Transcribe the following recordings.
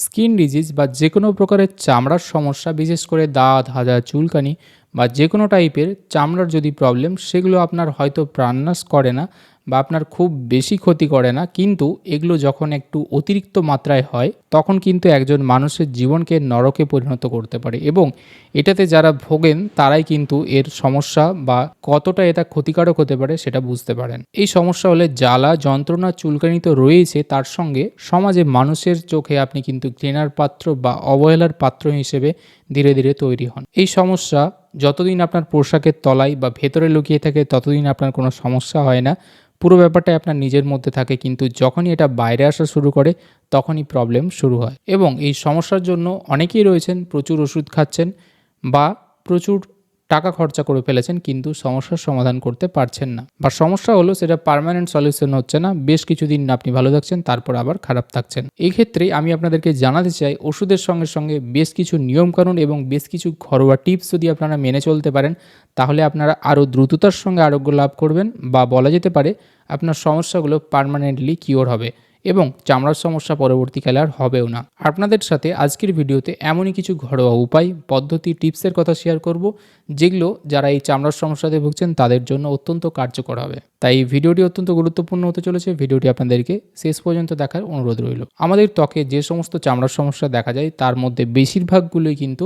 Skin disease বা যে কোনো প্রকারের চামড়ার সমস্যা, বিশেষ করে দাঁত হাজা চুলকানি বা যে কোনো টাইপের চামড়ার যদি প্রবলেম, সেগুলো আপনার হয়তো প্রাণনাশ করে না বা আপনার খুব বেশি ক্ষতি করে না, কিন্তু এগুলো যখন একটু অতিরিক্ত মাত্রায় হয়, তখন কিন্তু একজন মানুষের জীবনকে নরকে পরিণত করতে পারে এবং এটাতে যারা ভোগেন, তারাই কিন্তু এর সমস্যা বা কতটা এটা ক্ষতিকারক হতে পারে সেটা বুঝতে পারেন। এই সমস্যা হলে জ্বালা, যন্ত্রণা চুলকানি তো রয়েছে, তার সঙ্গে সমাজে মানুষের চোখে আপনি কিন্তু ঘৃণার পাত্র বা অবহেলার পাত্র হিসেবে ধীরে ধীরে তৈরি হন। এই সমস্যা যতদিন আপনার পোশাকের তলায় বা ভেতরে লুকিয়ে থাকে, ততদিন আপনার কোনো সমস্যা হয় না। পুরো ব্যাপারটাই আপনার নিজের মধ্যে থাকে, কিন্তু যখনই এটা বাইরে আসা শুরু করে, তখনই প্রবলেম শুরু হয়। এবং এই সমস্যার জন্য অনেকেই রয়েছেন, প্রচুর ওষুধ খাচ্ছেন বা প্রচুর টাকা খরচা করে ফেলেছেন, কিন্তু সমস্যার সমাধান করতে পারছেন না। বা সমস্যা হলো, সেটা পারমানেন্ট সলিউশন হচ্ছে না। বেশ কিছুদিন আপনি ভালো থাকছেন, তারপর আবার খারাপ থাকছেন। এই ক্ষেত্রে আমি আপনাদেরকে জানাতে চাই, ওষুধের সঙ্গে সঙ্গে বেশ কিছু নিয়মকানুন এবং বেশ কিছু ঘরোয়া টিপস যদি আপনারা মেনে চলতে পারেন, তাহলে আপনারা আরও দ্রুততার সঙ্গে আরোগ্য লাভ করবেন বা বলা যেতে পারে, আপনার সমস্যাগুলো পার্মানেন্টলি কিওর হবে। এবং চামড়ার সমস্যা পরবর্তীকালে আর হবেও না। আপনাদের সাথে আজকের ভিডিওতে এমনই কিছু ঘরোয়া উপায়, পদ্ধতি, টিপসের কথা শেয়ার করব, যেগুলো যারা এই চামড়ার সমস্যাতে ভুগছেন তাদের জন্য অত্যন্ত কার্যকর হবে। তাই এই ভিডিওটি অত্যন্ত গুরুত্বপূর্ণ হতে চলেছে। ভিডিওটি আপনাদেরকে শেষ পর্যন্ত দেখার অনুরোধ রইল। আমাদের ত্বকে যে সমস্ত চামড়ার সমস্যা দেখা যায়, তার মধ্যে বেশিরভাগগুলোই কিন্তু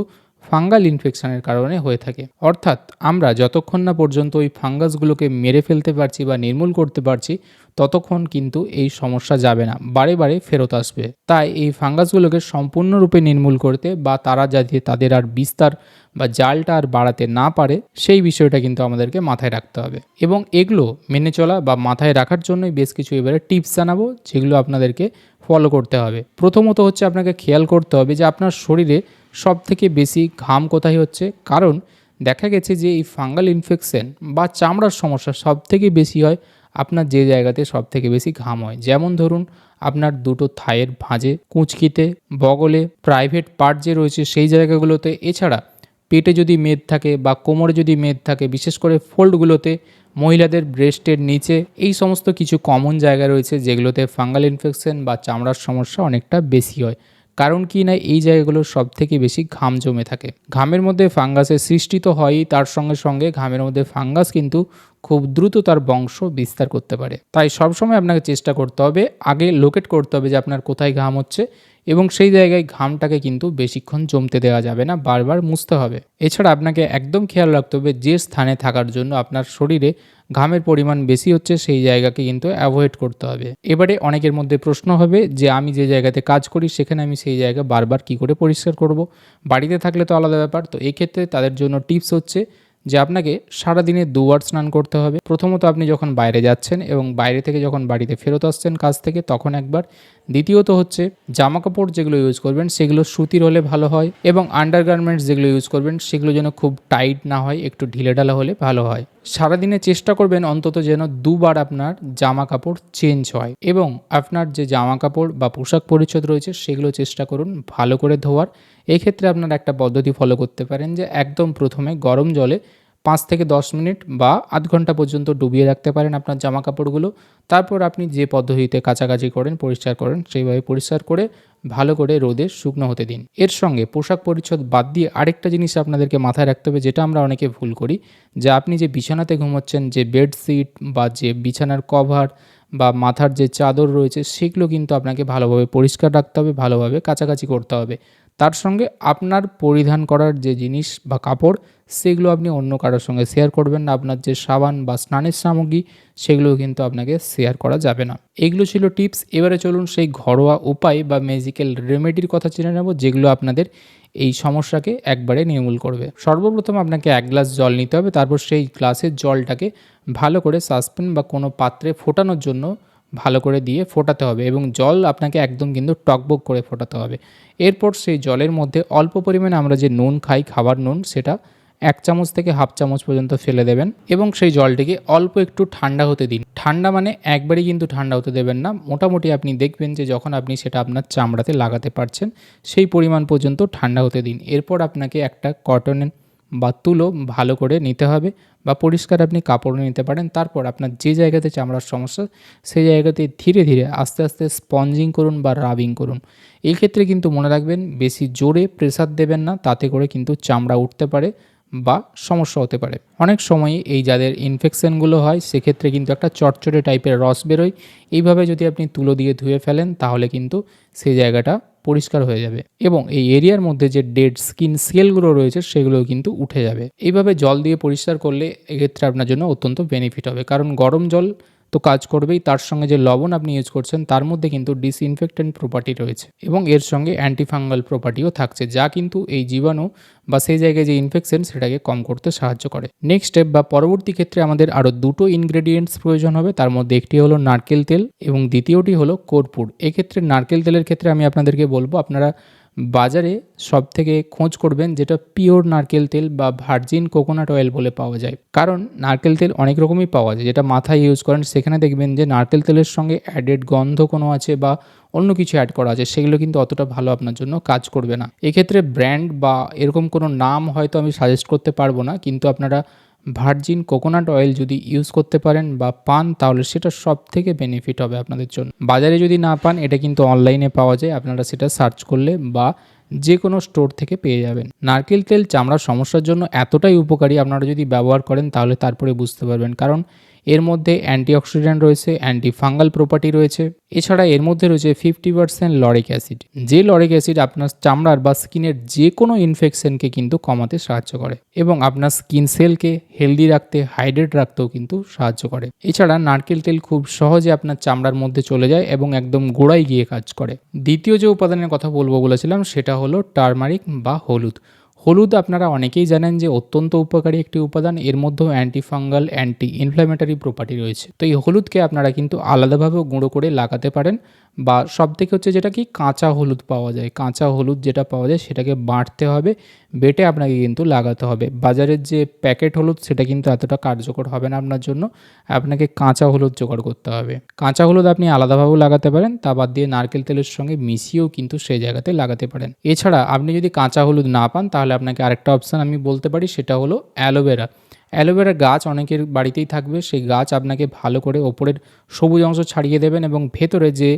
ফাঙ্গাল ইনফেকশনের কারণে হয়ে থাকে। অর্থাৎ আমরা যতক্ষণ না পর্যন্ত ওই ফাঙ্গাসগুলোকে মেরে ফেলতে পারছি বা নির্মূল করতে পারছি, ততক্ষণ কিন্তু এই সমস্যা যাবে না, বারে বারে ফেরত আসবে। তাই এই ফাঙ্গাসগুলোকে সম্পূর্ণরূপে নির্মূল করতে বা তারা যাতে তাদের আর বিস্তার বা জালটা আর বাড়াতে না পারে, সেই বিষয়টা কিন্তু আমাদেরকে মাথায় রাখতে হবে। এবং এগুলো মেনে চলা বা মাথায় রাখার জন্যই বেশ কিছু এবারে টিপস জানাব, যেগুলো আপনাদেরকে ফলো করতে হবে। প্রথমত হচ্ছে আপনাকে খেয়াল করতে হবে যে আপনার শরীরে সব থেকে বেশি ঘাম কোথায় হচ্ছে? কারণ দেখা গেছে যে এই ফাঙ্গাল ইনফেকশন বা চামড়ার সমস্যা সব থেকে বেশি হয় আপনার যে জায়গাতে সব থেকে বেশি ঘাম হয়। যেমন ধরুন, আপনার দুটো থায়ের ভাঁজে, কুঁচকিতে, বগলে প্রাইভেট পার্ট যে রয়েছে সেই জায়গাগুলোতে। এছাড়া পেটে যদি মেদ থাকে বা কোমরে যদি মেদ থাকে, বিশেষ করে ফোল্ডগুলোতে, মহিলাদের ব্রেস্টের নিচে, এই সমস্ত কিছু কমন জায়গা রয়েছে যেগুলোতে ফাঙ্গাল ইনফেকশন বা চামড়ার সমস্যা অনেকটা বেশি হয়। কারণ কি না এই জায়গাগুলো সব থেকে বেশি ঘাম জমে থাকে। ঘামের মধ্যে ফাঙ্গাসের সৃষ্টি তো হয়ই, তার সঙ্গে সঙ্গে ঘামের মধ্যে ফাঙ্গাস কিন্তু খুব দ্রুত তার বংশ বিস্তার করতে পারে। তাই সবসময় আপনাকে চেষ্টা করতে হবে, আগে লোকেট করতে হবে যে আপনার কোথায় ঘাম হচ্ছে এবং সেই জায়গায় ঘামটাকে কিন্তু বেশিক্ষণ জমতে দেওয়া যাবে না, বারবার মুছতে হবে। এছাড়া আপনাকে একদম খেয়াল রাখতে হবে যে স্থানে থাকার জন্য আপনার শরীরে ঘামের পরিমাণ বেশি হচ্ছে সেই জায়গাকে কিন্তু অ্যাভয়েড করতে হবে। এবারে অনেকের মধ্যে প্রশ্ন হবে যে আমি যে জায়গাতে কাজ করি সেখানে আমি সেই জায়গা বারবার কি করে পরিষ্কার করব? বাড়িতে থাকলে তো আলাদা ব্যাপার, তো এক্ষেত্রে তাদের জন্য টিপস হচ্ছে যে আপনাকে সারা দিনে দুবার স্নান করতে হবে। প্রথমত আপনি যখন বাইরে যাচ্ছেন এবং বাইরে থেকে যখন বাড়িতে ফেরত আসছেন কাজ থেকে, তখন একবার। দ্বিতীয়ত হচ্ছে জামা কাপড় যেগুলো ইউজ করবেন, সেগুলো সুতির হলে ভালো হয় এবং আন্ডারগার্মেন্টস যেগুলো ইউজ করবেন, সেগুলো যেন খুব টাইট না হয়, একটু ঢিলেঢালা হলে ভালো হয়। সারাদিনে চেষ্টা করবেন অন্তত যেন দুবার আপনার জামা কাপড় চেঞ্জ হয় এবং আপনার যে জামা কাপড় বা পোশাক পরিচ্ছদ রয়েছে সেগুলো চেষ্টা করুন ভালো করে ধোয়ার। এক্ষেত্রে আপনার একটা পদ্ধতি ফলো করতে পারেন যে একদম প্রথমে গরম জলে পাঁচ থেকে দশ মিনিট বা আধ ঘণ্টা পর্যন্ত ডুবিয়ে রাখতে পারেন আপনার জামা কাপড়গুলো তারপর আপনি যে পদ্ধতিতে কাছাকাছি করেন, পরিষ্কার করেন, সেইভাবে পরিষ্কার করে ভালো করে রোদে শুকনো হতে দিন। এর সঙ্গে পোশাক পরিচ্ছদ বাদ দিয়ে আরেকটা জিনিস আপনাদেরকে মাথায় রাখতে হবে, যেটা আমরা অনেকে ভুল করি, যে আপনি যে বিছানাতে ঘুমোচ্ছেন, যে বেডশিট বা যে বিছানার কভার বা মাথার যে চাদর রয়েছে, সেগুলো কিন্তু আপনাকে ভালোভাবে পরিষ্কার রাখতে হবে, ভালোভাবে কাছাকাছি করতে হবে। তার সঙ্গে আপনার পরিধান করার যে জিনিস বা কাপড় সেগুলো আপনি অন্য কারোর সঙ্গে শেয়ার করবেন না। আপনার যে সাবান বা স্নানের সামগ্রী, সেগুলোও কিন্তু আপনাকে শেয়ার করা যাবে না। এগুলো ছিল টিপস এবারে চলুন সেই ঘরোয়া উপায় বা ম্যাজিক্যাল রেমেডির কথা জেনে নেব, যেগুলো আপনাদের এই সমস্যাকে একবারে নির্মূল করবে। সর্বপ্রথম আপনাকে এক গ্লাস জল নিতে হবে, তারপর সেই গ্লাসের জলটাকে ভালো করে সাসপেন বা কোনো পাত্রে ফোটানোর জন্য ভালো করে দিয়ে ফোটাতে হবে এবং জল আপনাকে একদম কিন্তু টকবক করে ফোটাতে হবে। এরপর সেই জলের মধ্যে অল্প পরিমাণে আমরা যে নুন খাই, খাবার নুন, সেটা এক চামচ থেকে হাফ চামচ পর্যন্ত ফেলে দেবেন এবং সেই জলটিকে অল্প একটু ঠান্ডা হতে দিন। ঠান্ডা মানে একবারই কিন্তু ঠান্ডা হতে দেবেন না। মোটামুটি আপনি দেখবেন যে যখন আপনি সেটা আপনার চামড়াতে লাগাতে পারছেন, সেই পরিমাণ পর্যন্ত ঠান্ডা হতে দিন। এরপর আপনাকে একটা কটনের বা তুলো ভালো করে নিতে হবে বা পরিষ্কার আপনি কাপড় নিতে পারেন। তারপর আপনার যে জায়গাতে চামড়ার সমস্যা, সেই জায়গাতে ধীরে ধীরে আস্তে আস্তে স্পঞ্জিং করুন বা রাবিং করুন। এই ক্ষেত্রে কিন্তু মনে রাখবেন, বেশি জোরে প্রেসার দেবেন না, তাতে করে কিন্তু চামড়া উঠতে পারে। বা সমস্যা হতে পারে। অনেক সময় এই যাদের ইনফেকশনগুলো হয়, সেক্ষেত্রে কিন্তু একটা চটচটে টাইপের রস বেরোয়। এইভাবে যদি আপনি তুলো দিয়ে ধুয়ে ফেলেন, তাহলে কিন্তু সেই জায়গাটা পরিষ্কার হয়ে যাবে এবং এই এরিয়ার মধ্যে যে ডেড স্কিন সেলগুলো রয়েছে সেগুলো কিন্তু উঠে যাবে। এইভাবে জল দিয়ে পরিষ্কার করলে এক্ষেত্রে আপনার জন্য অত্যন্ত বেনিফিট হবে। কারণ গরম জল তো কাজ করবেই, তার সঙ্গে যে লবণ আপনি ইউজ করছেন, তার মধ্যে কিন্তু ডিসইনফেক্টেন্ট প্রপার্টি রয়েছে এবং এর সঙ্গে অ্যান্টিফাঙ্গাল প্রপার্টিও থাকছে, যা কিন্তু এই জীবাণু বা সেই জায়গায় যে ইনফেকশন সেটাকে কম করতে সাহায্য করে। নেক্সট স্টেপ বা পরবর্তী ক্ষেত্রে আমাদের আরও দুটো ইনগ্রেডিয়েন্টস প্রয়োজন হবে, তার মধ্যে একটি হলো নারকেল তেল এবং দ্বিতীয়টি হলো কর্পূর। এক্ষেত্রে নারকেল তেলের ক্ষেত্রে আমি আপনাদেরকে বলব, আপনারা বাজারে সব থেকে খোঁজ করবেন যেটা পিওর নারকেল তেল বা ভার্জিন কোকোনাট অয়েল বলে পাওয়া যায়। কারণ নারকেল তেল অনেক রকমই পাওয়া যায়, যেটা মাথায় ইউজ করেন। সেখানে দেখবেন যে নারকেল তেলের সঙ্গে অ্যাডেড গন্ধ কোনো আছে বা অন্য কিছু অ্যাড করা আছে, সেগুলো কিন্তু অতটা ভালো আপনার জন্য কাজ করবে না। এক্ষেত্রে ব্র্যান্ড বা এরকম কোনো নাম হয়তো আমি সাজেস্ট করতে পারব না, কিন্তু আপনারা ভার্জিন কোকোনাট অয়েল যদি ইউজ করতে পারেন বা পান, তাহলে সেটা সব থেকে বেনিফিট হবে আপনাদের জন্য। বাজারে যদি না পান, এটা কিন্তু অনলাইনে পাওয়া যায়, আপনারা সেটা সার্চ করলে বা যে কোনো স্টোর থেকে পেয়ে যাবেন। নারকেল তেল চামড়ার সমস্যার জন্য এতটাই উপকারী, আপনারা যদি ব্যবহার করেন, তাহলে তারপরে বুঝতে পারবেন। কারণ এর মধ্যে অ্যান্টিঅক্সিডেন্ট রয়েছে অ্যান্টি ফাঙ্গাল প্রপার্টি রয়েছে। এছাড়া এর মধ্যে রয়েছে ফিফটি পার্সেন্ট লরিক অ্যাসিড যে লরিক অ্যাসিড আপনার চামড়ার বা স্কিনের যে কোনো ইনফেকশনকে কিন্তু কমাতে সাহায্য করে এবং আপনার স্কিন সেলকে হেলদি রাখতে হাইড্রেট রাখতেও কিন্তু সাহায্য করে। এছাড়া নারকেল তেল খুব সহজে আপনার চামড়ার মধ্যে চলে যায় এবং একদম গোড়ায় গিয়ে কাজ করে। দ্বিতীয় যে উপাদানের কথা বলব বলেছিলাম, সেটা হলো টার্মারিক বা হলুদ। হলুদ আপনারা অনেকেই জানেন যে অত্যন্ত উপকারী একটি উপাদান, এর মধ্যেও অ্যান্টিফাঙ্গাল অ্যান্টি ইনফ্ল্যামেটারি প্রপার্টি রয়েছে। তো এই হলুদকে আপনারা কিন্তু আলাদাভাবে গুঁড়ো করে লাগাতে পারেন বা সব থেকে হচ্ছে যেটা কি, কাঁচা হলুদ পাওয়া যায়। কাঁচা হলুদ যেটা পাওয়া যায় সেটাকে বাঁটতে হবে বেটে আপনাকে কিন্তু লাগাতে হবে। বাজারের যে প্যাকেট হলুদ, সেটা কিন্তু এতটা কার্যকর হবে না আপনার জন্য। আপনাকে কাঁচা হলুদ জোগাড় করতে হবে। কাঁচা হলুদ আপনি আলাদাভাবেও লাগাতে পারেন, তা বাদ দিয়ে নারকেল তেলের সঙ্গে মিশিয়েও কিন্তু সেই জায়গাতে লাগাতে পারেন। এছাড়া আপনি যদি কাঁচা হলুদ না পান, তাহলে আপনাকে আরেকটা অপশান আমি বলতে পারি, সেটা হলো অ্যালোভেরা। অ্যালোভেরা গাছ অনেকের বাড়িতেই থাকবে। সেই গাছ আপনাকে ভালো করে ওপরের সবুজ অংশ ছাড়িয়ে দেবেন এবং ভেতরে যে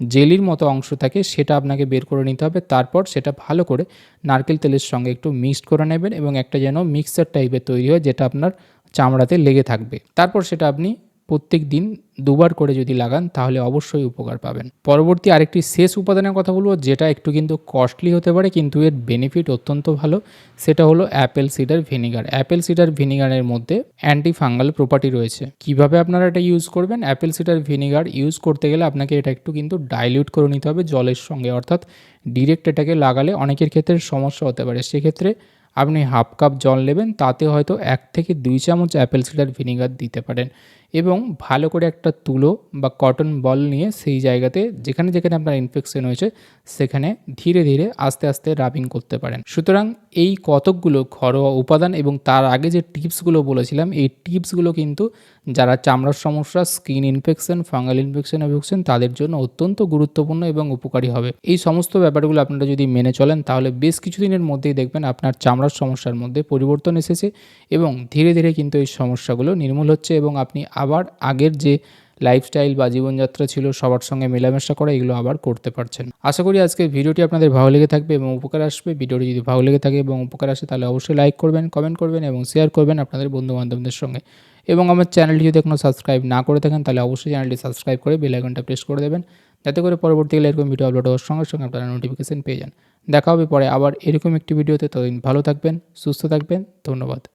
জেলির মতো অংশ থাকে, সেটা আপনাকে বের করে নিতে হবে। তারপর সেটা ভালো করে নারকেল তেলের সঙ্গে একটু মিক্সড করে নেবেন এবং একটা যেন মিক্সার টাইপের তৈরি হয়, যেটা আপনার চামড়াতে লেগে থাকবে। তারপর সেটা আপনি প্রত্যেক দিন দুবার করে যদি লাগান, তাহলে অবশ্যই উপকার পাবেন। পরবর্তী আরেকটি শেষ উপাদানের কথা বলব, যেটা একটু কিন্তু কস্টলি হতে পারে, কিন্তু এর বেনিফিট অত্যন্ত ভালো। সেটা হলো apple cider vinegar apple cider ভিনিগারের মধ্যে অ্যান্টি ফাঙ্গাল প্রপার্টি রয়েছে। কীভাবে আপনারা এটা ইউজ করবেন? অ্যাপেল সিডার ভিনিগার ইউজ করতে গেলে আপনাকে এটা একটু কিন্তু ডাইলিউট করে নিতে হবে জলের সঙ্গে। অর্থাৎ ডিরেক্ট এটাকে লাগালে অনেকের ক্ষেত্রে সমস্যা হতে পারে। সেক্ষেত্রে আপনি হাফ কাপ জল নেবেন, তাতে হয়তো এক থেকে দুই চামচ অ্যাপেল সিডার ভিনিগার দিতে পারেন। এবং ভালো করে একটা তুলো বা কটন বল নিয়ে সেই জায়গাতে যেখানে যেখানে আপনার ইনফেকশন হয়েছে, সেখানে ধীরে ধীরে আস্তে আস্তে রাবিং করতে পারেন। সুতরাং এই কতকগুলো ঘরোয়া উপাদান এবং তার আগে যে টিপসগুলো বলেছিলাম, এই টিপসগুলো কিন্তু যারা চামড়ার সমস্যা স্কিন ইনফেকশন ফাঙ্গাল ইনফেকশন ভুগছেন, তাদের জন্য অত্যন্ত গুরুত্বপূর্ণ এবং উপকারী হবে। এই সমস্ত ব্যাপারগুলো আপনারা যদি মেনে চলেন, তাহলে বেশ কিছুদিনের মধ্যেই দেখবেন আপনার চামড়ার সমস্যার মধ্যে পরিবর্তন এসেছে এবং ধীরে ধীরে কিন্তু এই সমস্যাগুলো নির্মূল হচ্ছে এবং আপনি আবার আগের যে লাইফস্টাইল বা জীবনযাত্রা ছিল সবার সঙ্গে মেলামেশা করা এগুলো আবার করতে পারছেন। আশা করি আজকে ভিডিওটি আপনাদের ভালো লেগে থাকবে এবং উপকার আসবে। ভিডিওটি যদি ভালো লেগে থাকে এবং উপকার আসে তাহলে অবশ্যই লাইক করবেন কমেন্ট করবেন এবং শেয়ার করবেন আপনাদের বন্ধু বান্ধবদের সঙ্গে। এবং আমার চ্যানেলটি যদি এখনও সাবস্ক্রাইব না করে থাকেন তাহলে অবশ্যই চ্যানেলটি সাবস্ক্রাইব করে বেল আইকনটা প্রেস করে দেবেন। যাতে করে পরবর্তীকালে এরকম ভিডিও আপলোড হওয়ার সঙ্গে সঙ্গে আপনারা নোটিফিকেশন পেয়ে যান। দেখা হবে পরে আবার এরকম একটি ভিডিওতে ততদিন ভালো থাকবেন, সুস্থ থাকবেন, ধন্যবাদ।